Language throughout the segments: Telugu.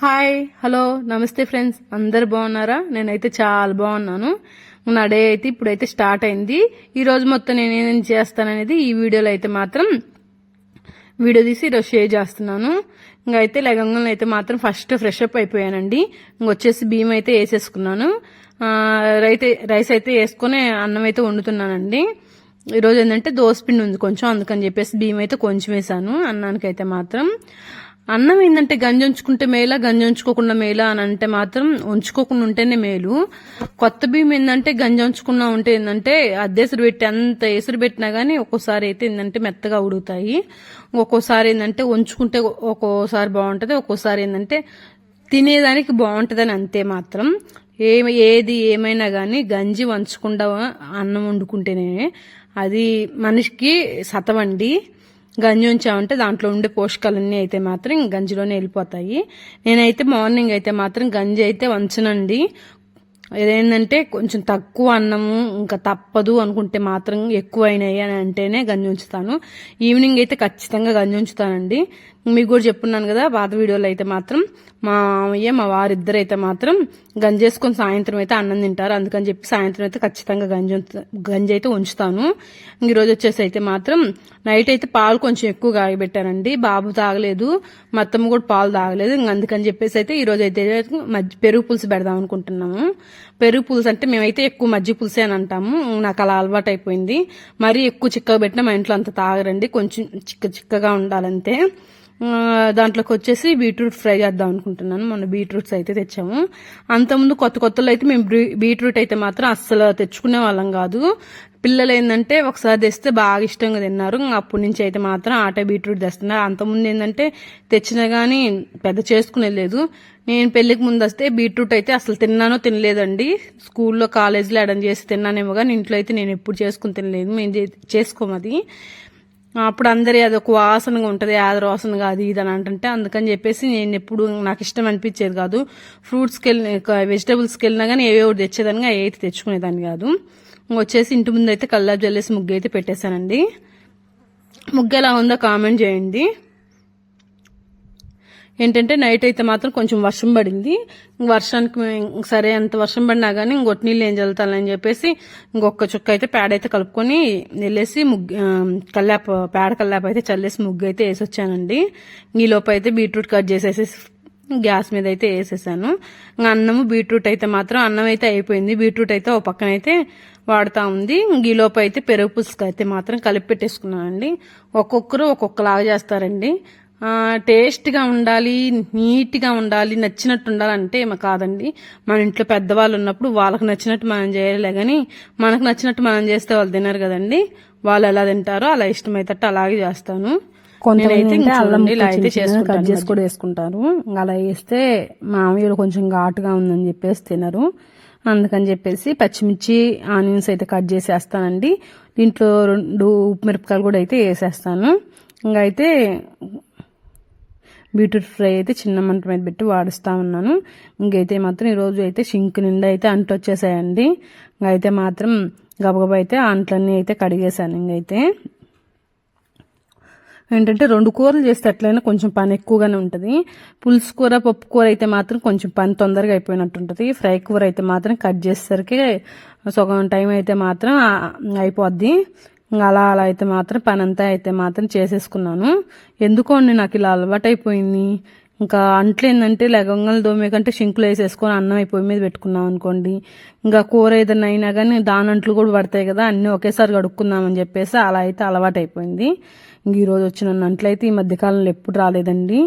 హాయ్ హలో నమస్తే ఫ్రెండ్స్. అందరు బాగున్నారా? నేనైతే చాలా బాగున్నాను. నా డే అయితే ఇప్పుడైతే స్టార్ట్ అయింది. ఈరోజు మొత్తం నేను ఏమేం చేస్తాననేది ఈ వీడియోలో అయితే మాత్రం వీడియో తీసి ఈరోజు షేర్ చేస్తున్నాను. ఇంకా అయితే లెగంగంలో అయితే మాత్రం ఫస్ట్ ఫ్రెష్ అప్ అయిపోయానండి. ఇంకొచ్చేసి బియ్యం అయితే వేసేసుకున్నాను. రైతే రైస్ అయితే వేసుకొని అన్నం అయితే వండుతున్నానండి. ఈరోజు ఏంటంటే దోసపిండి ఉంది కొంచెం అందుకని చెప్పేసి బియ్యం అయితే కొంచెం వేసాను అన్నానికైతే మాత్రం. అన్నం ఏంటంటే గంజి ఉంచుకుంటే మేలా గంజి ఉంచుకోకుండా మేలా అని అంటే మాత్రం ఉంచుకోకుండా ఉంటేనే మేలు. కొత్త బియ్యం ఏంటంటే గంజి ఉంచుకున్నా ఉంటే ఏంటంటే అద్దెసరు పెట్టి అంత ఎసురు పెట్టినా కానీ ఒక్కోసారి అయితే ఏంటంటే మెత్తగా ఉడుగుతాయి ఒక్కోసారి ఏంటంటే ఉంచుకుంటే ఒక్కోసారి బాగుంటుంది ఒక్కోసారి ఏంటంటే తినేదానికి బాగుంటుందని అంతే మాత్రం. ఏ ఏది ఏమైనా కానీ గంజి వంచకుండా అన్నం వండుకుంటేనే అది మనిషికి సతవండి గంజి ఉంచామంటే దాంట్లో ఉండే పోషకాలన్నీ అయితే మాత్రం ఇంక గంజిలోనే వెళ్ళిపోతాయి. నేనైతే మార్నింగ్ అయితే మాత్రం గంజి అయితే వంచనండి. ఏదేంటంటే కొంచెం తక్కువ అన్నము ఇంకా తప్పదు అనుకుంటే మాత్రం ఎక్కువ అయినాయి అని అంటేనే గంజి ఉంచుతాను. ఈవినింగ్ అయితే ఖచ్చితంగా గంజి ఉంచుతానండి. మీకు కూడా చెప్పున్నాను కదా పాత వీడియోలో అయితే మాత్రం. మా మామయ్య మా వారిద్దరు అయితే మాత్రం గంజి వేసుకొని సాయంత్రం అయితే అన్నం తింటారు. అందుకని చెప్పి సాయంత్రం అయితే ఖచ్చితంగా గంజి గంజి అయితే ఉంచుతాను. ఈరోజు వచ్చేసి అయితే మాత్రం నైట్ అయితే పాలు కొంచెం ఎక్కువ కాగబెట్టానండి బాబు తాగలేదు మా అత్తమ్మ కూడా పాలు తాగలేదు. ఇంక అందుకని చెప్పేసి అయితే ఈరోజు అయితే మజ్జి పెరుగు పులుసు పెడదాం అనుకుంటున్నాము. పెరుగు పులుసు అంటే మేమైతే ఎక్కువ మజ్జి పులుసే అని అంటాము. నాకు అలా అలవాటు అయిపోయింది. మరీ ఎక్కువ చిక్కగా పెట్టినా మా ఇంట్లో అంత తాగరండి. కొంచెం చిక్క చిక్కగా ఉండాలంతే. దాంట్లోకి వచ్చేసి బీట్రూట్ ఫ్రై చేద్దాం అనుకుంటున్నాను. మొన్న బీట్రూట్స్ అయితే తెచ్చాము. అంతకుముందు కొత్త కొత్తలో అయితే మేము బీట్రూట్ అయితే మాత్రం అస్సలు తెచ్చుకునే వాళ్ళం కాదు. పిల్లలు ఏంటంటే ఒకసారి తెస్తే బాగా ఇష్టంగా తిన్నారు. అప్పటి నుంచి అయితే మాత్రం ఆట బీట్రూట్ తెస్తున్నారు. అంతకుముందు ఏంటంటే తెచ్చినా కానీ పెద్ద చేసుకునే లేదు. నేను పెళ్ళికి ముందు వస్తే బీట్రూట్ అయితే అసలు తిన్నానో తినలేదండి. స్కూల్లో కాలేజీలో అడని చేసి తిన్నానేమో కానీ ఇంట్లో అయితే నేను ఎప్పుడు చేసుకుని తినలేదు. మేము చే- చేసుకోమది అప్పుడు అందరి అది ఒక వాసనగా ఉంటుంది ఆదర వాసనగా అది ఇది అని అంటుంటే అందుకని చెప్పేసి నేను ఎప్పుడు నాకు ఇష్టం అనిపించేది కాదు. ఫ్రూట్స్కి వెళ్ళిన వెజిటబుల్స్కి వెళ్ళినా కానీ ఏవేవి తెచ్చేదాన్ని అవి అయితే తెచ్చుకునేదాన్ని కాదు. వచ్చేసి ఇంటి ముందు అయితే కల్లాపు జల్లేసి ముగ్గు అయితే పెట్టేశానండి. ముగ్గు ఎలా ఉందో కామెంట్ చేయండి. ఏంటంటే నైట్ అయితే మాత్రం కొంచెం వర్షం పడింది. వర్షానికి సరే అంత వర్షం పడినా కానీ ఇంకొట్టి నీళ్ళు ఏం చల్లుతానని చెప్పేసి ఇంకొక చుక్క అయితే పేడ అయితే కలుపుకొని వెళ్ళేసి ముగ్గు కల్లాప పేడ కల్లాప అయితే చల్లేసి ముగ్గు అయితే వేసి వచ్చానండి ఈ అయితే బీట్రూట్ కట్ చేసేసి గ్యాస్ మీద అయితే వేసేసాను. ఇంకా అన్నము బీట్రూట్ అయితే మాత్రం అన్నం అయితే అయిపోయింది. బీట్రూట్ అయితే ఓ పక్కన అయితే వాడుతూ ఉంది. ఇంక అయితే పెరుగు పులుసుకు అయితే మాత్రం కలిపి పెట్టేసుకున్నానండి. ఒక్కొక్కరు ఒక్కొక్కలాగా చేస్తారండి. టేస్ట్గా ఉండాలి నీట్గా ఉండాలి నచ్చినట్టు ఉండాలంటే ఏమో కాదండి. మన ఇంట్లో పెద్దవాళ్ళు ఉన్నప్పుడు వాళ్ళకి నచ్చినట్టు మనం చేయలే కానీ మనకు నచ్చినట్టు మనం చేస్తే వాళ్ళు తినరు కదండి. వాళ్ళు ఎలా తింటారో అలా ఇష్టమైతే అలాగే చేస్తాను. కొంతమంది అల్లం ఇలా అయితే కట్ చేసి కూడా వేసుకుంటారు. అలా వేస్తే మామయ్యలు కొంచెం ఘాటుగా ఉందని చెప్పేసి తినరు. అందుకని చెప్పేసి పచ్చిమిర్చి ఆనియన్స్ అయితే కట్ చేసి వేస్తానండి దీంట్లో రెండు ఉప్పు మిరపకాయలు కూడా అయితే వేసేస్తాను. ఇంకా అయితే బీట్రూట్ ఫ్రై అయితే చిన్న మంట మీద పెట్టి వాడుస్తూ ఉన్నాను. ఇంకైతే మాత్రం ఈరోజు అయితే షింక్ నిండా అయితే అంట వచ్చేసాయండి ఇంకైతే మాత్రం గబగబా అయితే అంట్లన్నీ అయితే కడిగేశాను ఇంకైతే. ఏంటంటే రెండు కూరలు చేస్తే ఎట్లయినా కొంచెం పని ఎక్కువగానే ఉంటుంది. పులుసు కూర పప్పు కూర అయితే మాత్రం కొంచెం పని తొందరగా అయిపోయినట్టు ఉంటుంది. ఫ్రై కూర అయితే మాత్రం కట్ చేసేసరికి సగం టైం అయితే మాత్రం అయిపోద్ది. ఇంకా అలా అలా అయితే మాత్రం పని అంతా అయితే మాత్రం చేసేసుకున్నాను. ఎందుకోండి నాకు ఇలా అలవాటైపోయింది. ఇంకా అంట్లు ఏంటంటే లగంగలు దోమే కంటే షింకులు వేసేసుకొని అన్నం అయిపోయి మీద పెట్టుకున్నాం అనుకోండి. ఇంకా కూర ఏదైనా అయినా కానీ దాని అంట్లు కూడా పడతాయి కదా అన్నీ ఒకేసారి కడుక్కుందామని చెప్పేసి అలా అయితే అలవాటైపోయింది. ఇంక ఈరోజు వచ్చిన అంట్లు అయితే ఈ మధ్యకాలంలో ఎప్పుడు రాలేదండి.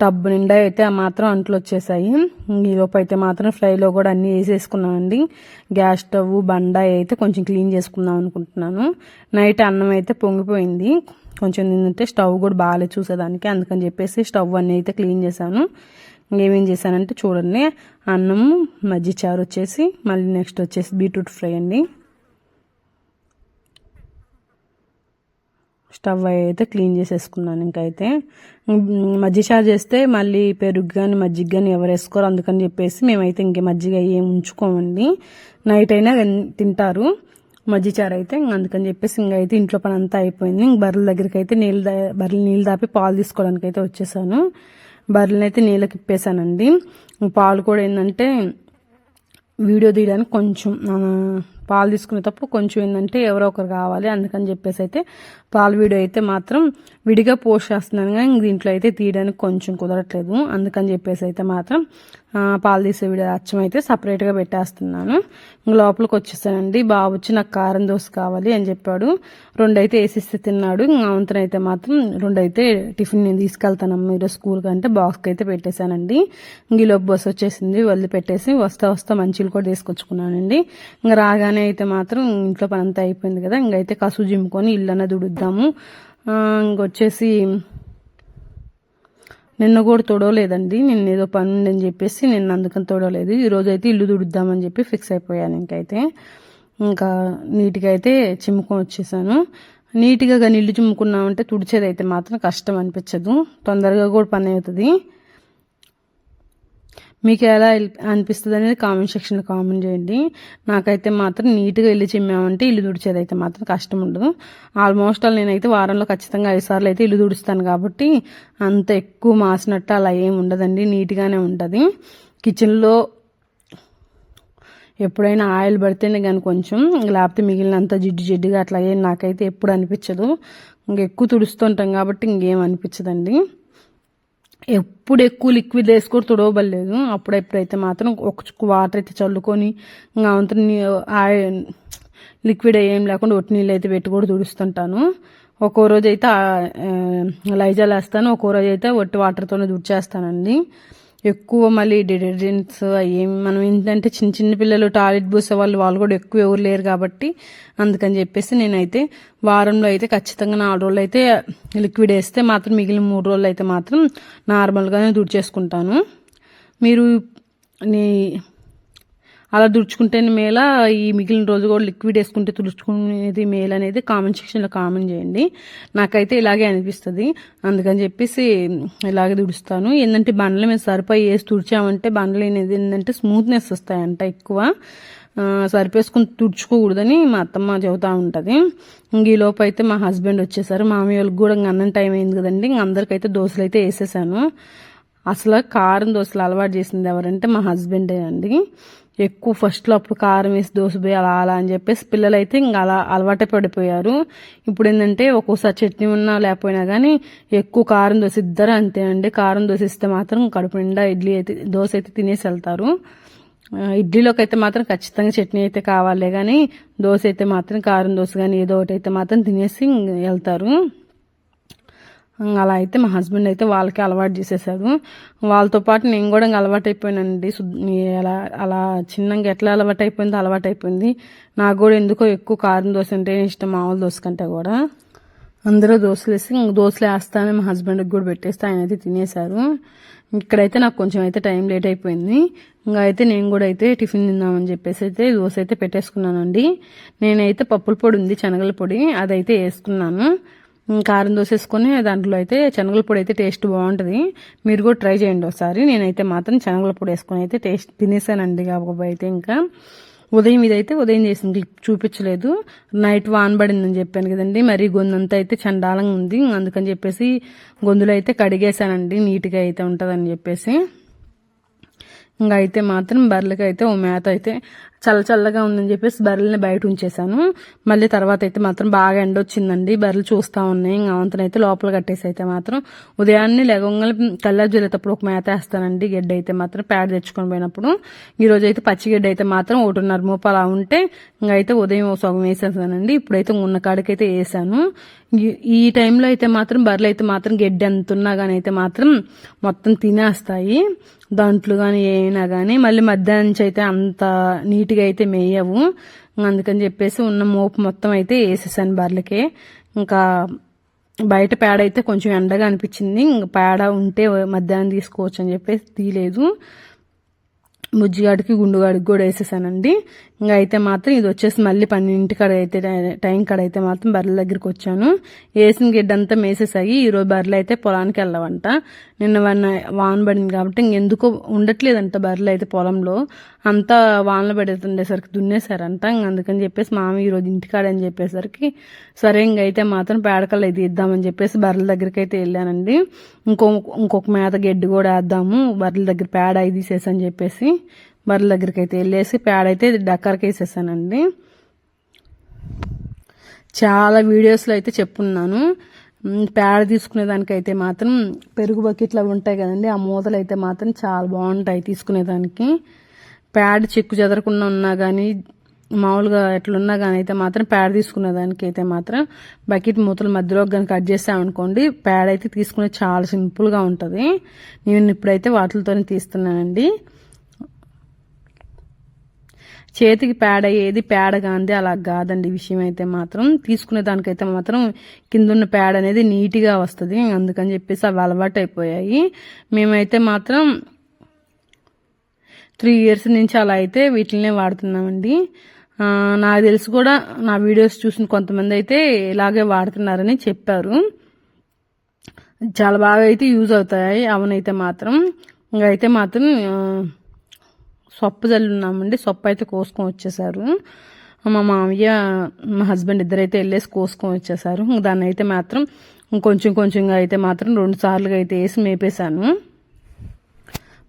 టబ్ నిండా అయితే ఆ మాత్రం అంట్లు వచ్చేసాయి. ఈలోపు అయితే మాత్రం ఫ్రైలో కూడా అన్నీ వేసేసుకున్నామండి. గ్యాస్ స్టవ్ బండ అయితే కొంచెం క్లీన్ చేసుకుందాం అనుకుంటున్నాను. నైట్ అన్నం అయితే పొంగిపోయింది. కొంచెం ఏంటంటే స్టవ్ కూడా బాగాలే చూసేదానికి అందుకని చెప్పేసి స్టవ్ అన్నీ అయితే క్లీన్ చేశాను. ఏమేం చేశానంటే చూడండి అన్నం మజ్జి చారు వచ్చేసి మళ్ళీ నెక్స్ట్ వచ్చేసి బీట్రూట్ ఫ్రై అండి. స్టవ్ అయితే క్లీన్ చేసేసుకున్నాను ఇంకైతే. మజ్జిగ చారు చేస్తే మళ్ళీ పెరుగు కానీ మజ్జిగ కానీ ఎవరు వేసుకోరు అందుకని చెప్పేసి మేమైతే ఇంకే మజ్జిగ ఏం ఉంచుకోమండి. నైట్ అయినా తింటారు. మజ్జిగ చారు అయితే ఇంక అందుకని చెప్పేసి ఇంకైతే ఇంట్లో పని అంతా అయిపోయింది. ఇంక బర్రెల దగ్గరికి అయితే నీళ్ళు దా- బర్రెలు నీళ్ళు దాపి పాలు తీసుకోవడానికి అయితే వచ్చేసాను. బర్రెలను అయితే నీళ్ళకి ఇప్పేసానండి. పాలు కూడా ఏంటంటే వీడియో తీయడానికి కొంచెం పాలు తీసుకునేటప్పుడు కొంచెం ఏంటంటే ఎవరో ఒకరు కావాలి అందుకని చెప్పేసి అయితే పాలు వీడియో అయితే మాత్రం విడిగా పోస్ట్ చేస్తున్నాను కానీ దీంట్లో అయితే తీయడానికి కొంచెం కుదరట్లేదు. అందుకని చెప్పేసి అయితే మాత్రం పాలు తీసే వీడియో అచ్చం అయితే సపరేట్గా పెట్టేస్తున్నాను. లోపలికి వచ్చేసానండి. బాబు వచ్చి నాకు కారం దోశ కావాలి అని చెప్పాడు. రెండైతే వేసిస్తే తిన్నాడు. అవంతనైతే మాత్రం రెండైతే టిఫిన్ నేను తీసుకెళ్తానమ్మ ఈరోజు స్కూల్కి అంటే బాక్స్కి అయితే పెట్టేశానండి. ఇంక బస్ బస్సు వచ్చేసింది. వదిలి పెట్టేసి వస్తా వస్తా మంచిలు కూడా తీసుకొచ్చుకున్నానండి. ఇంకా రాగానే అయితే మాత్రం ఇంట్లో పని అంతా అయిపోయింది కదా. ఇంకైతే కసు జిమ్ముకొని ఇల్లు అన్నది ఉడుద్దాము ఇంకొచ్చేసి నిన్న కూడా తొడవలేదండి. నిన్న ఏదో పని ఉందని చెప్పేసి నిన్న అందుకని తొడవలేదు. ఈరోజు అయితే ఇల్లు తుడుద్దామని చెప్పి ఫిక్స్ అయిపోయాను ఇంకైతే. ఇంకా నీట్గా అయితే చిమ్ముకొని వచ్చేసాను. నీట్గా కానీ ఇల్లు చిమ్ముకున్నామంటే తుడిచేది అయితే మాత్రం కష్టం అనిపించదు. తొందరగా కూడా పని అవుతుంది. మీకు ఎలా అనిపిస్తుంది అనేది కామెంట్ సెక్షన్లో కామెంట్ చేయండి. నాకైతే మాత్రం నీట్గా ఇల్లు చిమ్మామంటే ఇల్లు తుడిచేది అయితే మాత్రం కష్టం ఉండదు. ఆల్మోస్ట్ ఆల్ నేనైతే వారంలో ఖచ్చితంగా ఐదు సార్లు అయితే ఇల్లు తుడుస్తాను కాబట్టి అంత ఎక్కువ మాసినట్టు అలా ఏం ఉండదండి. నీట్గానే ఉంటుంది. కిచెన్లో ఎప్పుడైనా ఆయిల్ పడితేనే కానీ కొంచెం లేకపోతే మిగిలినంత జిడ్డు జిడ్డుగా అట్లా ఏం నాకైతే ఎప్పుడు అనిపించదు. ఇంకెక్కువ తుడుస్తుంటాం కాబట్టి ఇంకేం అనిపించదండి. ఎప్పుడు ఎక్కువ లిక్విడ్ వేసుకొని తుడవబడలేదు. అప్పుడెప్పుడైతే మాత్రం ఒక వాటర్ అయితే చల్లుకొని ఇంకా అంత లిక్విడ్ ఏం లేకుండా ఒట్టి నీళ్ళు అయితే పెట్టి కూడా తుడుస్తుంటాను. ఒక్కో రోజు అయితే లైజాల్ వేస్తాను. ఒక్కో రోజు అయితే ఒట్టి వాటర్తోనే తుడిచేస్తానండి. ఎక్కువ మళ్ళీ డిటర్జెంట్స్ ఏమి మనం ఏంటంటే చిన్న చిన్న పిల్లలు టాయిలెట్ పూసే వాళ్ళు వాళ్ళు కూడా ఎక్కువ ఎవరు లేరు కాబట్టి అందుకని చెప్పేసి నేనైతే వారంలో అయితే ఖచ్చితంగా నాలుగు రోజులు అయితే లిక్విడ్ వేస్తే మాత్రం మిగిలిన మూడు రోజులు అయితే మాత్రం నార్మల్గానే తుడిచేసుకుంటాను మీరు నీ అలా తుడుచుకుంటేనే మేల ఈ మిగిలిన రోజు కూడా లిక్విడ్ వేసుకుంటే తుడుచుకునేది మేల అనేది కామెంట్ సెక్షన్లో కామెంట్ చేయండి. నాకైతే ఇలాగే అనిపిస్తుంది. అందుకని చెప్పేసి ఇలాగే తుడుస్తాను ఏంటంటే బండ్ల మీద సరిపోయి వేసి తుడిచామంటే బండ్లు అనేది ఏంటంటే స్మూత్నెస్ వస్తాయంట ఎక్కువ. సరిపేసుకుని తుడుచుకోకూడదని మా అత్తమ్మ చెబుతూ ఉంటుంది. ఇంక లోపు అయితే మా హస్బెండ్ వచ్చేసారు. మామయ్య వాళ్ళకి కూడా ఇంక అన్నం టైం అయింది కదండి. ఇంక అందరికైతే దోశలు అయితే వేసేసాను. అసలు కారం దోశలు అలవాటు చేసింది ఎవరంటే మా హస్బెండే అండి. ఎక్కువ ఫస్ట్లో అప్పుడు కారం వేసి దోశ పోయి అలా అలా అని చెప్పేసి పిల్లలు అయితే ఇంకా అలా అలవాటే పడిపోయారు. ఇప్పుడు ఏంటంటే ఒక్కోసారి చట్నీ ఉన్నా లేకపోయినా కానీ ఎక్కువ కారం దోశ ఇద్దరు అంతే అండి. కారం దోశ ఇస్తే మాత్రం కడుపు నిండా ఇడ్లీ అయితే దోశ అయితే తినేసి వెళ్తారు. ఇడ్లీలోకి అయితే మాత్రం ఖచ్చితంగా చట్నీ అయితే కావాలే కానీ దోశ అయితే మాత్రం కారం దోశ కానీ ఏదో ఒకటి అయితే మాత్రం తినేసి వెళ్తారు. అలా అయితే మా హస్బెండ్ అయితే వాళ్ళకి అలవాటు చేసేసాడు. వాళ్ళతో పాటు నేను కూడా ఇంకా అలవాటు అయిపోయానండి ఎలా అలా అలా చిన్నగా ఎట్లా అలవాటు అయిపోయిందో అలవాటు అయిపోయింది నాకు కూడా ఎందుకో ఎక్కువ కారం దోశ అంటే ఇష్టం మామూలు దోశ కంటే కూడా. అందరూ దోశలు వేసి దోశలు వేస్తానే మా హస్బెండ్కి కూడా పెట్టేస్తే ఆయన అయితే తినేశారు. ఇక్కడైతే నాకు కొంచెం అయితే టైం లేట్ అయిపోయింది ఇంకా అయితే నేను కూడా అయితే టిఫిన్ తిందామని చెప్పేసి అయితే దోశ అయితే పెట్టేసుకున్నానండి. నేనైతే పప్పుల పొడి ఉంది శనగల పొడి అదైతే వేసుకున్నాను. కారం దోసేసుకొని దాంట్లో అయితే శనగల పొడి అయితే టేస్ట్ బాగుంటుంది. మీరు కూడా ట్రై చేయండి ఒకసారి. నేనైతే మాత్రం శనగల పొడి వేసుకొని అయితే టేస్ట్ తినేసానండి కాబట్టి అయితే ఇంకా. ఉదయం ఇదైతే ఉదయం చేసింది. క్లిప్ చూపించలేదు. నైట్ వాన్ పడిందని చెప్పాను కదండి. మరి గొంతంతా అయితే చండాలంగా ఉంది. అందుకని చెప్పేసి గొంతులో అయితే కడిగేశానండి నీట్గా అయితే ఉంటుందని చెప్పేసి. ఇంకా అయితే మాత్రం బర్రెలకి అయితే ఓ మేత అయితే చల్ల చల్లగా ఉందని చెప్పేసి బర్రెల్ని బయట ఉంచేసాను మళ్ళీ తర్వాత అయితే మాత్రం బాగా ఎండ వచ్చిందండి. బర్రెలు చూస్తూ ఉన్నాయి. ఇంకా అవంతనైతే లోపల కట్టేసి అయితే మాత్రం ఉదయాన్నే లెగొంగలు కల్లారు జల్లేటప్పుడు ఒక మేత వేస్తానండి. గడ్డ అయితే మాత్రం ప్యాడ్ తెచ్చుకొని పోయినప్పుడు. ఈరోజు అయితే అయితే పచ్చిగడ్డ అయితే మాత్రం ఒకటిన్నర మూపు అలా ఉంటే ఇంకైతే అయితే ఉదయం సగం వేసేసానండి. ఇప్పుడైతే ఉన్న కాడికైతే వేసాను. ఈ- టైంలో అయితే మాత్రం బర్రెలు అయితే మాత్రం గడ్డి ఎంత ఉన్నా కానీ అయితే మాత్రం మొత్తం తినేస్తాయి. దాంట్లో కానీ ఏమైనా కానీ మళ్ళీ మధ్యాహ్నం నుంచి అయితే అంత నీట్గా అయితే మేయవు. అందుకని చెప్పేసి ఉన్న మోపు మొత్తం అయితే వేసేసాను బర్రెలకే. ఇంకా బయట పేడ అయితే కొంచెం ఎండగా అనిపించింది. ఇంకా పేడ ఉంటే మధ్యాహ్నం తీసుకోవచ్చు అని చెప్పేసి తీయలేదు. బుజ్జిగాడికి గుండుగాడికి కూడా వేసేసానండి. ఇంకా అయితే మాత్రం ఇది వచ్చేసి మళ్ళీ పన్నెండింటి కాడ అయితే టైం కాడ అయితే మాత్రం బర్రెల దగ్గరికి వచ్చాను. వేసిన గిడ్డంతా మేసేసాయి. ఈరోజు బర్రెలు అయితే పొలానికి వెళ్ళవంట. నిన్న వన్ వాన పడింది కాబట్టి ఇంకెందుకో ఉండట్లేదంట బర్రెలు అయితే పొలంలో. అంతా వానలు పడేతుండేసరికి దున్నేశారంట. అందుకని చెప్పేసి మామ ఈరోజు ఇంటికాడ అని చెప్పేసరికి సరే ఇంకైతే మాత్రం పేడకలు అయితే ఇద్దామని చెప్పేసి బర్రెల దగ్గరికి అయితే వెళ్ళానండి. ఇంకో ఇంకొక మేత గడ్డి కూడా వేద్దాము. బర్రెల దగ్గర పేడ అయి అని చెప్పేసి బర్రెల దగ్గరికి అయితే వెళ్ళేసి పేడ అయితే డక్కర్కి వేసేసానండి. చాలా వీడియోస్లో అయితే చెప్పున్నాను. మ్, తీసుకునేదానికైతే మాత్రం పెరుగు బకెట్లు అవి ఉంటాయి కదండి ఆ మూతలు అయితే మాత్రం చాలా బాగుంటాయి తీసుకునేదానికి. పేడ చెక్కు చెదరకుండా ఉన్నా కానీ మామూలుగా ఎట్లున్నా కానీ అయితే మాత్రం పేడ తీసుకునేదానికి అయితే మాత్రం బకెట్ మూతలు మధ్యలో కానీ కట్ చేసామనుకోండి పేడ అయితే తీసుకునే చాలా సింపుల్గా ఉంటుంది. నేను ఇప్పుడైతే వాటితోనే తీస్తున్నానండి. చేతికి పేడ అయ్యేది ప్యాడ్ కాంది అలా కాదండి విషయం అయితే మాత్రం. తీసుకునే దానికైతే మాత్రం కింద ఉన్న పేడ అనేది నీట్గా వస్తుంది. అందుకని చెప్పేసి అవి అలవాటు అయిపోయాయి మేమైతే మాత్రం త్రీ ఇయర్స్ నుంచి అలా అయితే వీటినే వాడుతున్నామండి. నాకు తెలిసి కూడా నా వీడియోస్ చూసిన కొంతమంది అయితే ఇలాగే వాడుతున్నారని చెప్పారు. చాలా బాగా అయితే యూజ్ అవుతాయి. అవనైతే మాత్రం. ఇంకా అయితే మాత్రం సొప్ప చల్లున్నామండి సొప్ప అయితే కోసుకొని వచ్చేసారు మా మామయ్య మా హస్బెండ్ ఇద్దరైతే వెళ్ళేసి కోసుకొని వచ్చేసారు దాన్ని అయితే మాత్రం కొంచెం కొంచెంగా అయితే మాత్రం రెండు సార్లుగా అయితే వేసి మేపేశాను.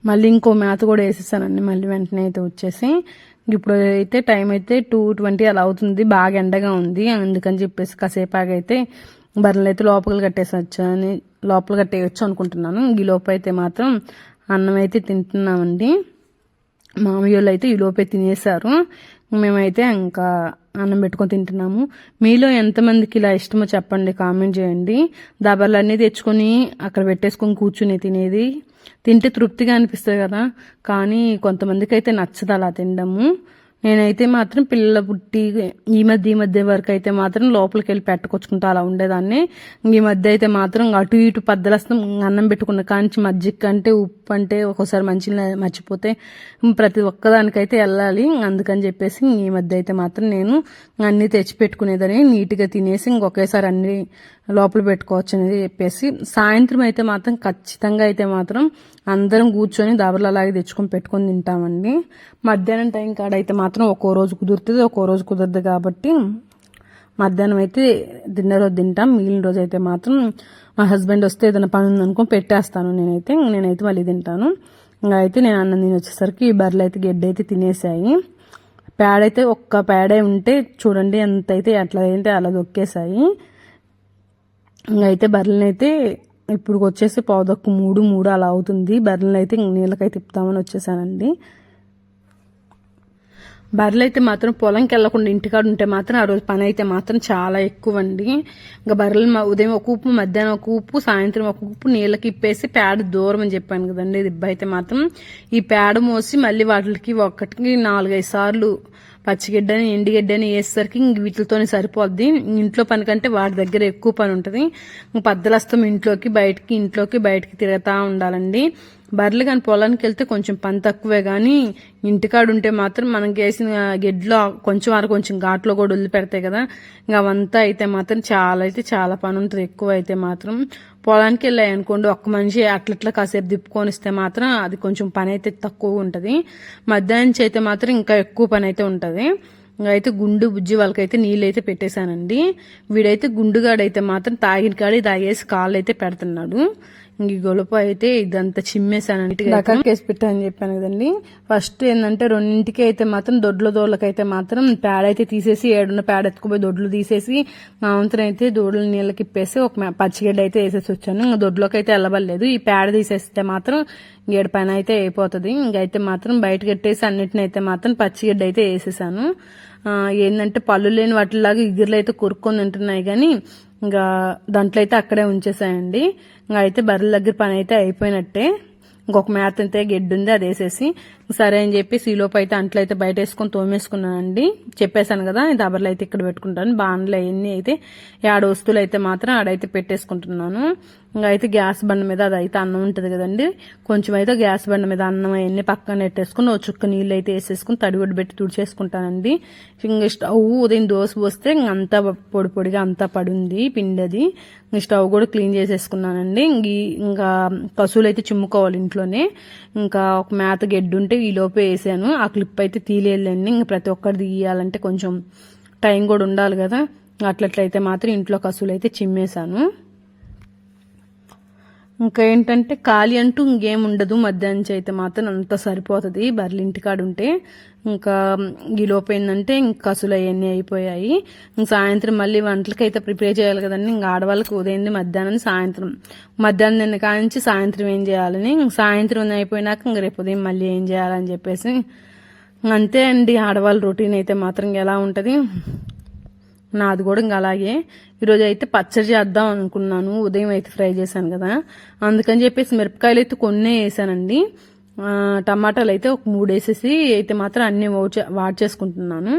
మళ్ళీ ఇంకో మేత కూడా వేసేసానండి మళ్ళీ వెంటనే అయితే వచ్చేసి. ఇప్పుడు అయితే టైం అయితే టూ ట్వంటీ అలా అవుతుంది బాగా ఎండగా ఉంది. అందుకని చెప్పేసి కాసేపు ఆగైతే బర్రెలు అయితే లోపల కట్టేసొచ్చు అని లోపల కట్టేయచ్చు అనుకుంటున్నాను. ఈ లోపు అయితే మాత్రం అన్నం అయితే తింటున్నామండి. మామయ్యోళ్ళు అయితే ఈ లోపే తినేశారు. మేమైతే ఇంకా అన్నం పెట్టుకొని తింటున్నాము. మీలో ఎంతమందికి ఇలా ఇష్టమో చెప్పండి కామెంట్ చేయండి. దబర్లన్నీ తెచ్చుకొని అక్కడ పెట్టేసుకొని కూర్చుని తినేది. తింటే తృప్తిగా అనిపిస్తుంది కదా. కానీ కొంతమందికి అయితే నచ్చదు అలా తినడము. నేనైతే మాత్రం పిల్లల పుట్టి ఈ మధ్య ఈ మధ్య వరకు అయితే మాత్రం లోపలికి వెళ్ళి పెట్టుకొచ్చుకుంటా అలా ఉండేదాన్ని. ఈ మధ్య అయితే మాత్రం అటు ఇటు పద్దలస్తాం అన్నం పెట్టుకున్న కాంచి మజ్జిగ అంటే ఉప్పు అంటే ఒక్కోసారి మంచి మర్చిపోతే ప్రతి ఒక్కదానికైతే వెళ్ళాలి. అందుకని చెప్పేసి ఈ మధ్య అయితే మాత్రం నేను అన్నీ తెచ్చి పెట్టుకునేదని నీట్గా తినేసి ఇంకొకేసారి అన్ని లోపల పెట్టుకోవచ్చు అనేది చెప్పేసి సాయంత్రం అయితే మాత్రం ఖచ్చితంగా అయితే మాత్రం అందరం కూర్చొని దాబర్లు అలాగే తెచ్చుకొని పెట్టుకొని తింటామండి. మధ్యాహ్నం టైం కాడ అయితే మాత్రం ఒక్కో రోజు కుదురుతుంది ఒక్కో రోజు కుదరదు కాబట్టి మధ్యాహ్నం అయితే డిన్నర్ రోజు తింటాం. మిగిలిన రోజు అయితే మాత్రం మా హస్బెండ్ వస్తే ఏదైనా పని ఉందనుకో పెట్టేస్తాను నేనైతే. నేనైతే మళ్ళీ తింటాను. ఇంకా అయితే నేను అన్నం తిని వచ్చేసరికి ఈ బర్రెలు అయితే గడ్డి అయితే తినేసాయి. పేడ అయితే ఒక్క పేడే ఉంటే చూడండి ఎంత అయితే అట్లా అయితే అలా దొక్కేసాయి. అయితే బర్రెలనైతే ఇప్పుడు వచ్చేసి పావుదక్కు మూడు మూడు అలా అవుతుంది. బర్రెలనైతే నీళ్ళకైతే తిప్పుతామని వచ్చేసానండి. బర్రెలు అయితే మాత్రం పొలంకి వెళ్ళకుండా ఇంటికాడ ఉంటే మాత్రం ఆ రోజు పని అయితే మాత్రం చాలా ఎక్కువ అండి ఇంకా బర్రెలు ఉదయం ఒక ఉప్పు మధ్యాహ్నం ఒక ఉప్పు సాయంత్రం ఒక ఉప్పు నీళ్ళకి ఇప్పేసి పేడ దూరం అని చెప్పాను కదండి. దిబ్బ అయితే మాత్రం ఈ పేడ మోసి మళ్ళీ వాటికి ఒక్కటికి నాలుగైదు సార్లు పచ్చిగడ్డని ఎండిగడ్డని వేసేసరికి ఇంక వీటితోనే సరిపోద్ది. ఇంట్లో పని కంటే వాటి దగ్గర ఎక్కువ పని ఉంటుంది. పద్దలస్తం ఇంట్లోకి బయటికి ఇంట్లోకి బయటికి తిరుగుతూ ఉండాలండి. బర్రెలు కానీ పొలానికి వెళ్తే కొంచెం పని తక్కువే కానీ ఇంటికాడ ఉంటే మాత్రం మనకి వేసిన గెడ్లో కొంచెం అర కొంచెం ఘాట్లో కూడా వదిలిపెడతాయి కదా. ఇంకా అవంతా అయితే మాత్రం చాలా అయితే చాలా పని ఉంటుంది ఎక్కువ అయితే మాత్రం పొలానికి వెళ్ళాయి అనుకోండి ఒక్క మనిషి అట్లట్లా కాసేపు దిప్పుకొని ఇస్తే మాత్రం అది కొంచెం పని అయితే తక్కువ ఉంటుంది. మధ్యాహ్నం నుంచి అయితే మాత్రం ఇంకా ఎక్కువ పని అయితే ఉంటుంది. అయితే గుండు బుజ్జి వాళ్ళకైతే నీళ్ళు అయితే పెట్టేశానండి. వీడైతే గుండుగాడైతే మాత్రం తాగిన కాడి తాగేసి కాళ్ళు అయితే పెడుతున్నాడు. ఈ గొలుపు అయితే ఇదంతా చిమ్మేశానండి కేసి పెట్టానని చెప్పాను కదండి. ఫస్ట్ ఏంటంటే రెండింటికి అయితే మాత్రం దొడ్ల దోళ్ళకైతే మాత్రం ప్యాడ్ అయితే తీసేసి ఏడున్న పేడ ఎత్తుకుపోయి దొడ్లు తీసేసి మా వంతున అయితే దూడల నీళ్ళకి ఇప్పేసి ఒక పచ్చిగడ్డ అయితే వేసేసి వచ్చాను. ఇంకా దొడ్లోకి అయితే వెళ్ళబడలేదు. ఈ పేడ తీసేస్తే మాత్రం ఏడు పైన అయితే అయిపోతుంది. ఇంకైతే మాత్రం బయట కట్టేసి అన్నిటిని అయితే మాత్రం పచ్చిగడ్డ అయితే వేసేసాను. ఏంటంటే పళ్ళు లేని వాటిలాగా ఇగుర్లు అయితే కొరుక్కొని ఉంటున్నాయి కానీ ఇంకా దాంట్లో అయితే అక్కడే ఉంచేసాయండి. ఇంకా అయితే బర్రెల దగ్గర పని అయితే అయిపోయినట్టే. ఇంకొక మేత అయితే గెడ్డు ఉంది అది వేసేసి. సరే అని చెప్పి సీలోపు అయితే అంట్లో అయితే బయట వేసుకొని తోమేసుకున్నానండి. చెప్పేశాను కదా దబర్లు అయితే ఇక్కడ పెట్టుకుంటాను. బాణలు అవన్నీ అయితే ఏడు వస్తువులు అయితే మాత్రం ఆడైతే పెట్టేసుకుంటున్నాను. ఇంకా అయితే గ్యాస్ బండ మీద అది అయితే అన్నం ఉంటుంది కదండి. కొంచెం అయితే గ్యాస్ బండ మీద అన్నం అవన్నీ పక్కన పెట్టేసుకుని ఒక చుక్క నీళ్ళు అయితే వేసేసుకుని తడిగుడ్డు పెట్టి తుడిచేసుకుంటానండి. ఇంకా స్టవ్ ఉదయం దోశ పోస్తే ఇంక అంతా పొడి పొడిగా అంతా పడింది పిండి అది ఇంక స్టవ్ కూడా క్లీన్ చేసేసుకున్నానండి. ఇంక ఇంకా పశువులు అయితే చిమ్ముకోవాలి ఇంట్లోనే. ఇంకా ఒక మేత గెడ్డు ఉంటే ఈ లోపే వేసాను. ఆ క్లిప్ అయితే తీలేదండి ఇంక ప్రతి ఒక్కరిది తీయాలంటే కొంచెం టైం కూడా ఉండాలి కదా. అట్లట్లయితే మాత్రం ఇంట్లో కసువులు అయితే చిమ్మేశాను. ఇంకా ఏంటంటే ఖాళీ అంటూ ఇంకేం ఉండదు. మధ్యాహ్నం అయితే మాత్రం అంత సరిపోతుంది. బర్రెలు ఇంటికాడ ఉంటే ఇంకా ఈ ఏంటంటే ఇంకా కసులు అవన్నీ అయిపోయాయి. ఇంక సాయంత్రం మళ్ళీ వంటలకి అయితే ప్రిపేర్ చేయాలి కదండి. ఇంకా ఆడవాళ్ళకి ఉదయం మధ్యాహ్నం సాయంత్రం. మధ్యాహ్నం నిన్న కానించి సాయంత్రం ఏం చేయాలని ఇంక సాయంత్రం అయిపోయినాక ఇంక రేపు ఉదయం మళ్ళీ ఏం చేయాలని చెప్పేసి అంతే అండి. ఆడవాళ్ళ రొటీన్ అయితే మాత్రం ఎలా ఉంటుంది? నాది కూడా ఇంకా అలాగే. ఈరోజు అయితే పచ్చడి చేద్దాం అనుకున్నాను. ఉదయం అయితే ఫ్రై చేశాను కదా. అందుకని చెప్పేసి మిరపకాయలు అయితే కొన్నే వేసానండి. టమాటాలు అయితే ఒక మూడు వేసేసి అయితే మాత్రం అన్నీ వాడ్ చేసుకుంటున్నాను.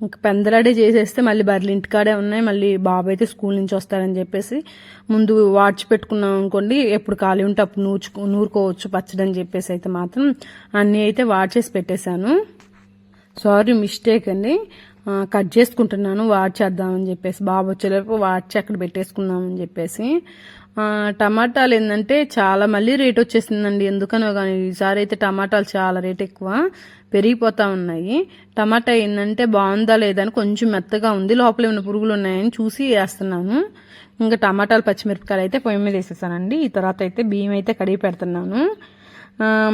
ఇంకా పెందలాడే చేసేస్తే మళ్ళీ బర్రెలు ఇంటికాడే ఉన్నాయి. మళ్ళీ బాబు అయితే స్కూల్ నుంచి వస్తారని చెప్పేసి ముందు వాడ్చి పెట్టుకున్నాం అనుకోండి. ఎప్పుడు ఖాళీ ఉంటే అప్పుడు నూర్చుకో నూరుకోవచ్చు పచ్చడి అని చెప్పేసి అయితే మాత్రం అన్నీ అయితే వాడ్ చేసి పెట్టేశాను. సారీ మిస్టేక్ అండి. కట్ చేసుకుంటున్నాను వాడ్ చేద్దామని చెప్పేసి. బాబు వచ్చేలోపు వాడ్చి అక్కడ పెట్టేసుకుందామని చెప్పేసి. టమాటాలు ఏంటంటే చాలా మళ్ళీ రేట్ వచ్చేసిందండి. ఎందుకనో కానీ ఈసారి అయితే టమాటాలు చాలా రేట్ ఎక్కువ పెరిగిపోతూ ఉన్నాయి. టమాటా ఏంటంటే బాగుందా లేదా అని కొంచెం మెత్తగా ఉంది. లోపల ఏమైనా పురుగులు ఉన్నాయని చూసి వేస్తున్నాను. ఇంకా టమాటాలు పచ్చిమిరపకాయలు అయితే పొయ్యి మీద వేసేసానండి. ఈ తర్వాత అయితే బియ్యం అయితే కడిగి పెడుతున్నాను.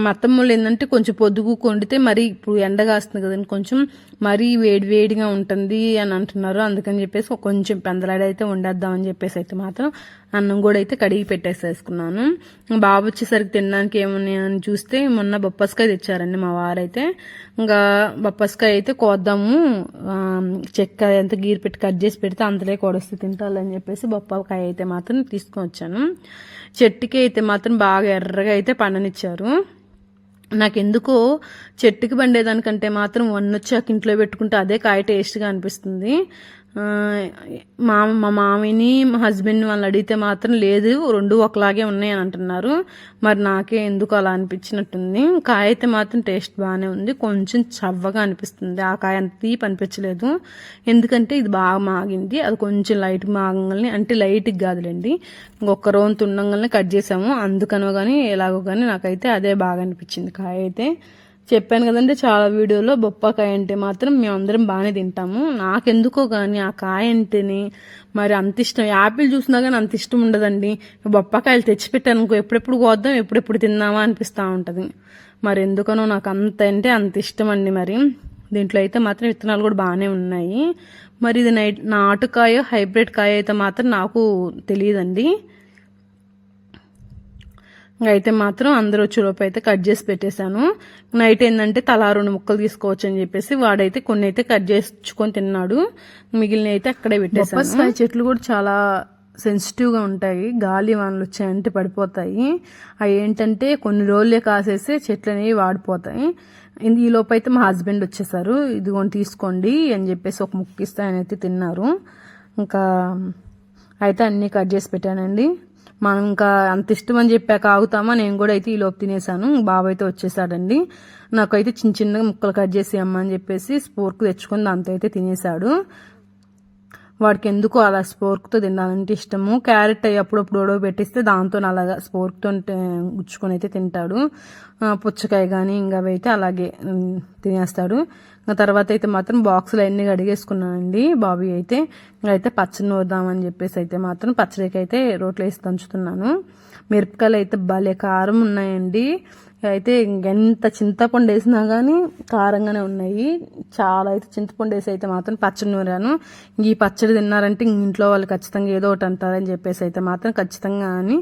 మా అత్తమ్మలు ఏంటంటే కొంచెం పొద్దుగు కొండితే మరి ఇప్పుడు ఎండ కాస్తుంది కదండి కొంచెం మరీ వేడి వేడిగా ఉంటుంది అని అంటున్నారు. అందుకని చెప్పేసి కొంచెం పెందలాడి అయితే వండేద్దామని చెప్పేసి అయితే మాత్రం అన్నం కూడా అయితే కడిగి పెట్టేసేసుకున్నాను. బాబు వచ్చేసరికి తినడానికి ఏమున్నాయని చూస్తే మొన్న బొప్పస్కాయ తెచ్చారండి మా వారైతే. ఇంకా బొప్పస్కాయ అయితే కోద్దాము. చెక్క ఎంత గీరు పెట్టి కట్ చేసి పెడితే అంతలే కొడొస్తే తింటాలని చెప్పేసి బొప్పకాయ అయితే మాత్రం తీసుకొని వచ్చాను. చెట్టుకి అయితే మాత్రం బాగా ఎర్రగా అయితే పండనిచ్చారు. నాకెందుకో చెట్టుకి పండేదానికంటే మాత్రం వన్ వచ్చాక ఇంట్లో పెట్టుకుంటే అదే కాయ టేస్ట్గా అనిపిస్తుంది. మా మా మామిని మా హస్బెండ్ వాళ్ళని అడిగితే మాత్రం లేదు రెండు ఒకలాగే ఉన్నాయి అని అంటున్నారు. మరి నాకే ఎందుకు అలా అనిపించినట్టుంది? కాయ అయితే మాత్రం టేస్ట్ బాగానే ఉంది. కొంచెం చవ్వగా అనిపిస్తుంది. ఆ కాయ అంత తీపి అనిపించలేదు. ఎందుకంటే ఇది బాగా మాగింది. అది కొంచెం లైట్ మాగంగానే అంటే లైట్గా కాదులేండి. ఒక్క రోజు తుండంగానే కట్ చేసాము. అందుకనో కానీ ఎలాగో కానీ నాకైతే అదే బాగా అనిపించింది కాయ అయితే. చెప్పాను కదండి చాలా వీడియోలో బొప్పకాయ అంటే మాత్రం మేమందరం బాగానే తింటాము. నాకెందుకో కానీ ఆ కాయ అంటేనే మరి అంత ఇష్టం. యాపిల్ చూసినా కానీ అంత ఇష్టం ఉండదండి. బొప్పకాయలు తెచ్చిపెట్టాను అనుకో ఎప్పుడెప్పుడు కోద్దాం ఎప్పుడెప్పుడు తిందామా అనిపిస్తూ ఉంటుంది. మరి ఎందుకనో నాకు అంత అంటే అంత ఇష్టం అండి మరి. దీంట్లో అయితే మాత్రం విత్తనాలు కూడా బాగానే ఉన్నాయి. మరి ఇది నైట్ నాటుకాయ హైబ్రిడ్ కాయ అయితే మాత్రం నాకు తెలియదండి. అయితే మాత్రం అందరూ వచ్చేలోపు అయితే కట్ చేసి పెట్టేశాను. నైట్ ఏంటంటే తలా రెండు ముక్కలు తీసుకోవచ్చు అని చెప్పేసి వాడైతే కొన్ని అయితే కట్ చేసుకొని తిన్నాడు. మిగిలిన అయితే అక్కడే పెట్టేశాను. చెట్లు కూడా చాలా సెన్సిటివ్గా ఉంటాయి. గాలి వానలు వచ్చాయంటే పడిపోతాయి. అవి ఏంటంటే కొన్ని రోజులే కాసేసి చెట్లు అనేవి వాడిపోతాయి. ఇది- ఈ లోపు అయితే మా హస్బెండ్ వచ్చేసారు. ఇదిగోని తీసుకోండి అని చెప్పేసి ఒక ముక్కిస్తాయని ఆయన అయితే తిన్నారు. ఇంకా అయితే అన్నీ కట్ చేసి పెట్టానండి. మనం ఇంకా అంత ఇష్టం అని చెప్పాక ఆగుతామా? నేను కూడా అయితే ఈ లోపు తినేసాను బాబు అయితే వచ్చేసాడండి. నాకైతే చిన్న చిన్నగా ముక్కలు కట్ చేసి అమ్మ అని చెప్పేసి స్పోర్క్ తెచ్చుకొని దాంతో అయితే తినేసాడు వాడికి ఎందుకు అలా స్పోర్క్తో తినాలంటే ఇష్టము. క్యారెట్ అయ్యి అప్పుడప్పుడు ఒడవ పెట్టిస్తే దాంతో అలాగా స్పోర్క్తో గుచ్చుకొని అయితే తింటాడు. పుచ్చకాయ కానీ ఇంకా అవి అయితే అలాగే తినేస్తాడు. ఇంకా తర్వాత అయితే మాత్రం బాక్సులు అన్ని కడిగేసుకున్నానండి. బాబీ అయితే ఇంకా అయితే పచ్చడి నూరుదామని చెప్పేసి అయితే మాత్రం పచ్చడికి అయితే రోట్లో వేసి దంచుతున్నాను. మిరపకాయలు అయితే భలే కారం ఉన్నాయండి. అయితే ఎంత చింతపండు వేసినా కానీ కారంగానే ఉన్నాయి. చాలా అయితే చింతపండు వేసి అయితే మాత్రం పచ్చడి నూరాను. ఈ పచ్చడి తిన్నారంటే ఇంట్లో వాళ్ళు ఖచ్చితంగా ఏదో ఒకటి అంటారని చెప్పేసి అయితే మాత్రం ఖచ్చితంగా అని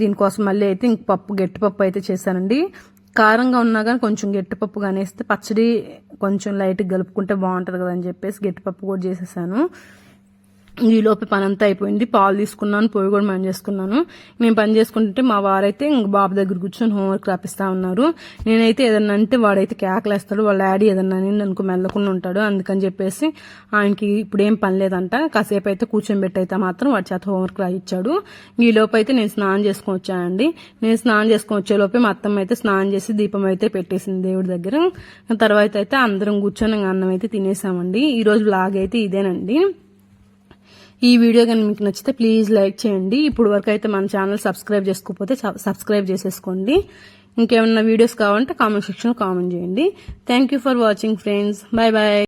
దీనికోసం మళ్ళీ అయితే ఇంక పప్పు గట్టి పప్పు అయితే చేశానండి. కారంగా ఉన్నా కానీ కొంచెం గట్టిపప్పు కానీ వేస్తే పచ్చడి కొంచెం లైట్గా కలుపుకుంటే బాగుంటుంది కదా అని చెప్పేసి గట్టిపప్పు కూడా చేసేసాను. ఈలోపు పని అంతా అయిపోయింది. పాలు తీసుకున్నాను పొయ్యి కూడా పని చేసుకున్నాను. నేను పని చేసుకుంటే మా వారైతే ఇంకా బాబు దగ్గర కూర్చొని హోంవర్క్ రాపిస్తా ఉన్నారు. నేనైతే ఏదన్నా అంటే వాడైతే కేకలేస్తాడు వాళ్ళ డాడీ ఏదన్నా అని అనుకో మెల్లకుండా ఉంటాడు. అందుకని చెప్పేసి ఆయనకి ఇప్పుడు ఏం పని లేదంట. కాసేపు అయితే కూర్చొని పెట్టి అయితే మాత్రం వాడి చేత హోంవర్క్ రాయించాడు ఈలోపు అయితే నేను స్నానం చేసుకొని వచ్చానండి. నేను స్నానం చేసుకొని వచ్చేలోపే మా అత్తమ్మ అయితే స్నానం చేసి దీపం అయితే పెట్టేసింది దేవుడి దగ్గర. తర్వాత అయితే అందరం కూర్చొని అన్నం అయితే తినేసామండి. ఈ రోజు బ్లాగ్ అయితే ఇదేనండి. ఈ వీడియో కానీ మీకు నచ్చితే ప్లీజ్ లైక్ చేయండి. ఇప్పుడు వరకు అయితే మన ఛానల్ సబ్స్క్రైబ్ చేసుకోకపోతే సబ్స్క్రైబ్ చేసేసుకోండి. ఇంకేమన్నా వీడియోస్ కావాలంటే కామెంట్ సెక్షన్లో కామెంట్ చేయండి. Thank you for watching friends bye bye